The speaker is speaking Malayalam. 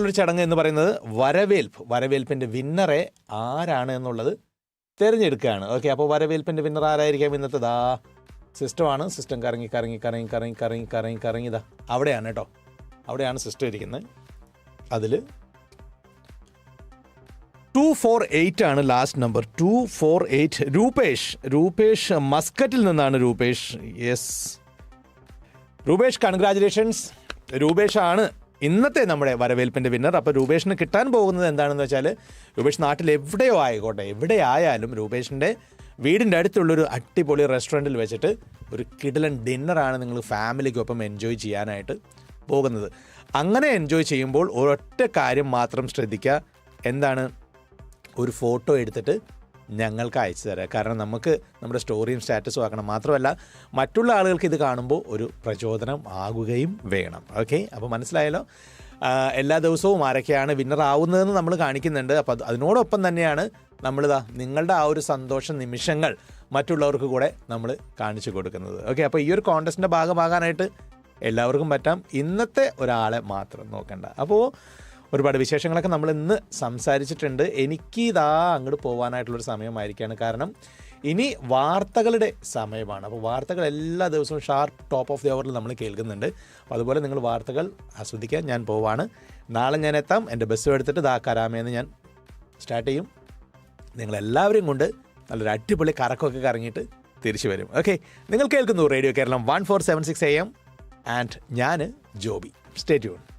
ഒരു ചടങ്ങ് എന്ന് പറയുന്നത് വരവേൽപ്പ്. വരവേൽപ്പിന്റെ വിന്നറെ ആരാണ് എന്നുള്ളത് തിരഞ്ഞെടുക്കുകയാണ്. ഓക്കെ അപ്പോൾ വരവേൽപ്പിന്റെ വിന്നർ ആരായിരിക്കാം ഇന്നത്തെ? ദാ സിസ്റ്റമാണ് സിസ്റ്റം കറങ്ങി കറങ്ങി കറങ്ങി കറങ്ങി കറങ്ങി കറങ്ങി കറങ്ങി. ഇതാ അവിടെയാണ് കേട്ടോ. അവിടെയാണ് സിസ്റ്റം ഇരിക്കുന്നത്. അതിൽ ടു ഫോർ എയ്റ്റ് ആണ് last number two four eight Rupesh. Rupesh മസ്കറ്റിൽ നിന്നാണ് രൂപേഷ്. യെസ് രൂപേഷ് കൺഗ്രാചുലേഷൻസ് രൂപേഷ് ആണ് ഇന്നത്തെ നമ്മുടെ വരവേൽപ്പിന്റെ വിന്നർ അപ്പോൾ രൂപേഷിന് കിട്ടാൻ പോകുന്നത് എന്താണെന്ന് വെച്ചാൽ രൂപേഷ് നാട്ടിൽ എവിടെയോ ആയിക്കോട്ടെ എവിടെ ആയാലും രൂപേഷിന്റെ വീടിന്റെ അടുത്തുള്ളൊരു അടിപൊളി റെസ്റ്റോറന്റിൽ വെച്ചിട്ട് ഒരു കിടലൻ ഡിന്നറാണ് നിങ്ങൾ ഫാമിലിക്കൊപ്പം എൻജോയ് ചെയ്യാനായിട്ട് പോകുന്നത്. അങ്ങനെ എൻജോയ് ചെയ്യുമ്പോൾ ഒരൊറ്റ കാര്യം മാത്രം ശ്രദ്ധിക്കുക. എന്താണ്? ഒരു ഫോട്ടോ എടുത്തിട്ട് ഞങ്ങൾക്ക് അയച്ചു തരാം. കാരണം നമുക്ക് നമ്മുടെ സ്റ്റോറിയും സ്റ്റാറ്റസും ആക്കണം. മാത്രമല്ല മറ്റുള്ള ആളുകൾക്ക് ഇത് കാണുമ്പോൾ ഒരു പ്രചോദനം ആകുകയും വേണം. ഓക്കെ അപ്പോൾ മനസ്സിലായല്ലോ? എല്ലാ ദിവസവും ആരൊക്കെയാണ് വിന്നർ ആവുന്നതെന്ന് നമ്മൾ കാണിക്കുന്നുണ്ട്. അപ്പോൾ അത് അതിനോടൊപ്പം തന്നെയാണ് നമ്മളിതാ നിങ്ങളുടെ ആ ഒരു സന്തോഷ നിമിഷങ്ങൾ മറ്റുള്ളവർക്ക് കൂടെ നമ്മൾ കാണിച്ചു കൊടുക്കുന്നത്. ഓക്കെ അപ്പോൾ ഈ ഒരു കോൺടസ്റ്റിന്റെ ഭാഗമാകാനായിട്ട് എല്ലാവർക്കും പറ്റാം. ഇന്നത്തെ ഒരാളെ മാത്രം നോക്കണ്ട. അപ്പോൾ ഒരുപാട് വിശേഷങ്ങളൊക്കെ നമ്മൾ ഇന്ന് സംസാരിച്ചിട്ടുണ്ട്. എനിക്ക് ഇതാ അങ്ങോട്ട് പോകാനായിട്ടുള്ളൊരു സമയമായിരിക്കുകയാണ് കാരണം ഇനി വാർത്തകളുടെ സമയമാണ്. അപ്പോൾ വാർത്തകൾ എല്ലാ ദിവസവും ഷാർപ്പ് ടോപ്പ് ഓഫ് ദി അവറിൽ നമ്മൾ കേൾക്കുന്നുണ്ട്. അപ്പോൾ അതുപോലെ നിങ്ങൾ വാർത്തകൾ ആസ്വദിക്കാൻ ഞാൻ പോവാണ്. നാളെ ഞാൻ എത്താം. എന്റെ ബസ്സും എടുത്തിട്ട് ദാ ഞാൻ സ്റ്റാർട്ട് ചെയ്യും. നിങ്ങളെല്ലാവരെയും കൊണ്ട് നല്ലൊരു അടിപൊളി കറക്കമൊക്കെ കറങ്ങിയിട്ട് തിരിച്ചു വരും. ഓക്കെ നിങ്ങൾ കേൾക്കുന്നു radio Keralam one four seven six A M and ഞാൻ ജോബി. Stay tune